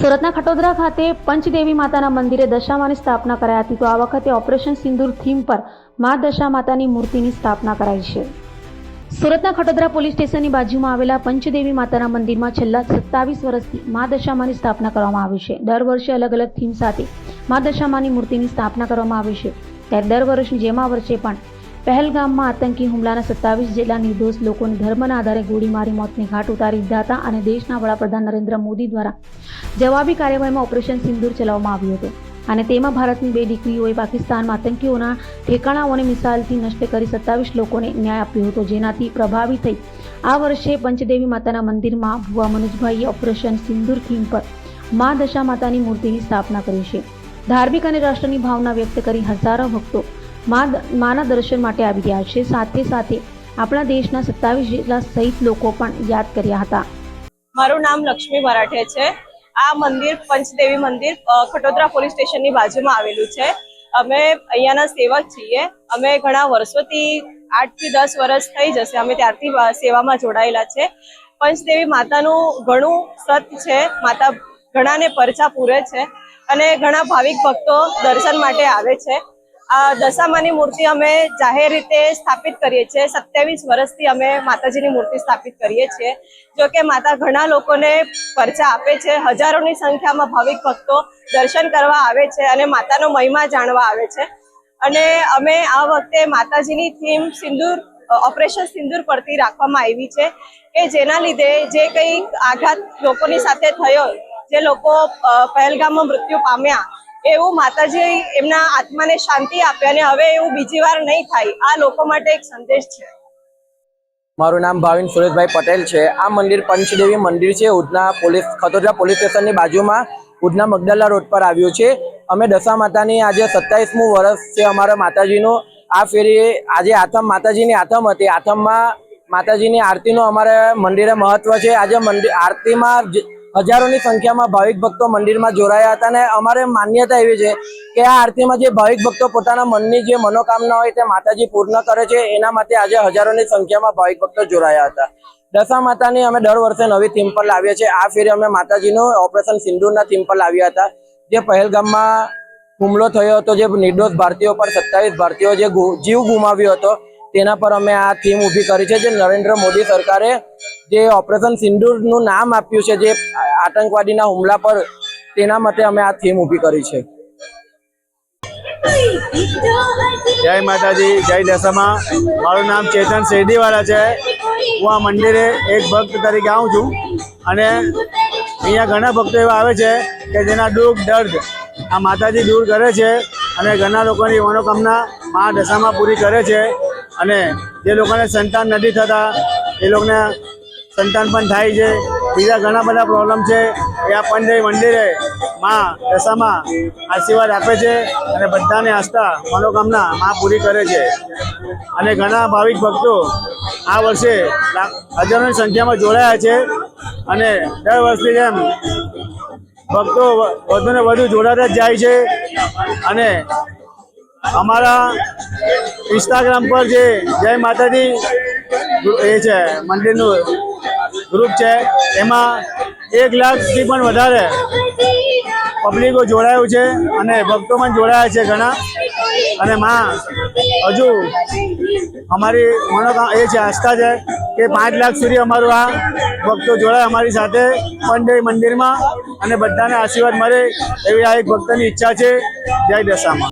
સુરતના ખટોદરા ખાતે પંચદેવી માતાના મંદિરે દશામાની સ્થાપના કરાઈ હતી. તો આ વખતે ઓપરેશન સિંદૂર થીમ પર મા દશા માતાની મૂર્તિની સ્થાપના કરાઈ છે. સુરતના ખટોદરા પોલીસ સ્ટેશનની બાજુમાં આવેલા પંચદેવી માતાના મંદિરમાં છેલ્લા સત્તાવીસ વર્ષથી મા દશામાની સ્થાપના કરવામાં આવી છે. દર વર્ષે અલગ અલગ થીમ સાથે મા દશામાની મૂર્તિની સ્થાપના કરવામાં આવી છે. ત્યારે દર વર્ષની જેમ આ વર્ષે પણ પહેલગામમાં આતંકી હુમલાના સત્તાવીસ જેટલા નિર્દોષ લોકોને ધર્મના આધારે ગોળી મારી મોતને ઘાટ ઉતારી દીધા હતા અને દેશના વડાપ્રધાન નરેન્દ્ર મોદી દ્વારા જવાબી કાર્યવાહીમાં ઓપરેશન સિંદૂર ચલાવવામાં આવ્યું હતું. અને તેમાં ભારતની બે દીકરીઓએ પાકિસ્તાનમાં આતંકીઓના ઠેકાણાઓને મિસાઇલથી નષ્ટ કરી સત્તાવીસ લોકોને ન્યાય આપ્યો હતો, જેનાથી પ્રભાવિત થઈ આ વર્ષે પંચદેવી માતાના મંદિરમાં ભુવા મનોજભાઈએ ઓપરેશન સિંદૂર થીમ પર મા દશા માતાની મૂર્તિની સ્થાપના કરી છે. ધાર્મિક અને રાષ્ટ્રની ભાવના વ્યક્ત કરી હજારો ભક્તો માના દર્શન માટે આવી રહ્યા છે. સાથે સાથે આપણા દેશના સત્તાવીસ જેટલા શહીદ લોકો પણ યાદ કર્યા હતા. મારું નામ લક્ષ્મી મરાઠે છે. આ મંદિર, પંચદેવી મંદિર ખટોદરા પોલીસ સ્ટેશનની બાજુમાં આવેલું છે. અમે અહીંયાના સેવક છીએ. અમે ઘણા વર્ષોથી આઠથી દસ વર્ષ થઈ જશે. અમે ત્યારથી સેવામાં જોડાયેલા છે. પંચદેવી માતાનું ઘણું સત છે. માતા ઘણાને પરચા પૂરે છે અને ઘણા ભાવિક ભક્તો દર્શન માટે આવે છે. દશામાની મૂર્તિ અમે જાહેર રીતે સ્થાપિત કરીએ છીએ. સત્યાવીસ વર્ષથી અમે માતાજીની મૂર્તિ સ્થાપિત કરીએ છીએ. જો કે માતા ઘણા લોકોને પરચા આપે છે. હજારોની સંખ્યામાં ભાવિક ભક્તો દર્શન કરવા આવે છે અને માતાનો મહિમા જાણવા આવે છે. અને અમે આ વખતે માતાજીની થીમ સિંદૂર ઓપરેશન સિંદૂર પરથી રાખવામાં આવી છે કે જેના લીધે જે કંઈ આઘાત લોકોની સાથે થયો, જે લોકો પહેલગામમાં મૃત્યુ પામ્યા એવું માતાજી એમના આત્માને શાંતિ આપે અને હવે એવું બીજી વાર નહીં થાય. આ લોકો માટે એક સંદેશ છે. મારું નામ ભાવિન સુરેશભાઈ પટેલ છે. આ મંદિર પંચદેવી મંદિર છે. ઉધના પોલીસ, ખતોદરા પોલીસ સ્ટેશનની બાજુમાં ઉધના મગદલા રોડ પર આવ્યું છે. અમે દશા માતાની આજે સત્તાવીસમું વર્ષ છે અમારા માતાજીનું. આ ફેરી આજે આથમ માતાજીની આથમ હતી. આથમમાં માતાજીની આરતીનું અમારે મંદિરે મહત્વ છે. આજે મંદિર આરતીમાં હજારોની સંખ્યામાં ભાવિક ભક્તો મંદિરમાં જોડાયા હતા અને અમારે માન્યતા એવી છે કે આ આરતીમાં જે ભાવિક ભક્તો પોતાના મનની જે મનોકામના હોય તે માતાજી પૂર્ણ કરે છે, એના માટે આજે હજારોની સંખ્યામાં ભાવિક ભક્તો જોડાયા હતા. દશા માતાની અમે દર વર્ષે નવી થીમ પર લાવીએ છીએ. આ ફેરી અમે માતાજીનું ઓપરેશન સિંદૂરના થીમ પર લાવ્યા હતા. જે પહેલગામમાં હુમલો થયો હતો, જે નિર્દોષ ભારતીયો પર સત્તાવીસ ભારતીયો જે જીવ ગુમાવ્યો હતો તેના પર અમે આ થીમ ઊભી કરી છે. જે નરેન્દ્ર મોદી સરકારે જે ઓપરેશન સિંદૂરનું નામ આપ્યું છે, જે આતંકવાદીના હુમલા પર, તેના માટે અમે આ થીમ ઊભી કરી છે. જય માતાજી, જય દશામાં. મારું નામ ચેતન શેરડીવાળા છે. હું આ મંદિરે એક ભક્ત તરીકે આવું છું. અને અહીંયા ઘણા ભક્તો એવા આવે છે કે જેના દુઃખ, દર્દ આ માતાજી દૂર કરે છે અને ઘણા લોકોની મનોકામના મા દશામાં પૂરી કરે છે. અને જે લોકોને સંતાન નથી થતા, એ લોકોને સંતાન પણ થાય છે. બીજા ઘણા બધા પ્રોબ્લેમ છે. એ આ પંડે મંદિરે માં દશામાં આશીર્વાદ આપે છે અને બધાને આસ્થા મનોકામના માં પૂરી કરે છે. અને ઘણા ભાવિક ભક્તો આ વર્ષે હજારોની સંખ્યામાં જોડાયા છે અને દર વર્ષની જેમ ભક્તો વધુને વધુ જોડાતા જ જાય છે. અને અમારા ઇન્સ્ટાગ્રામ પર જે જય માતાજી એ છે, મંદિરનું ગ્રુપ છે, એમાં એક લાખથી પણ વધારે પબ્લિકો જોડાયું છે અને ભક્તો પણ જોડાયા છે ઘણા. અને માં, હજુ અમારી મનોકામ એ છે, આસ્થા છે કે પાંચ લાખ સુધી અમારું આ ભક્તો જોડાય અમારી સાથે પંડે મંદિરમાં અને બધાને આશીર્વાદ મળે એવી આ એક ભક્તની ઈચ્છા છે. જય દશામાં.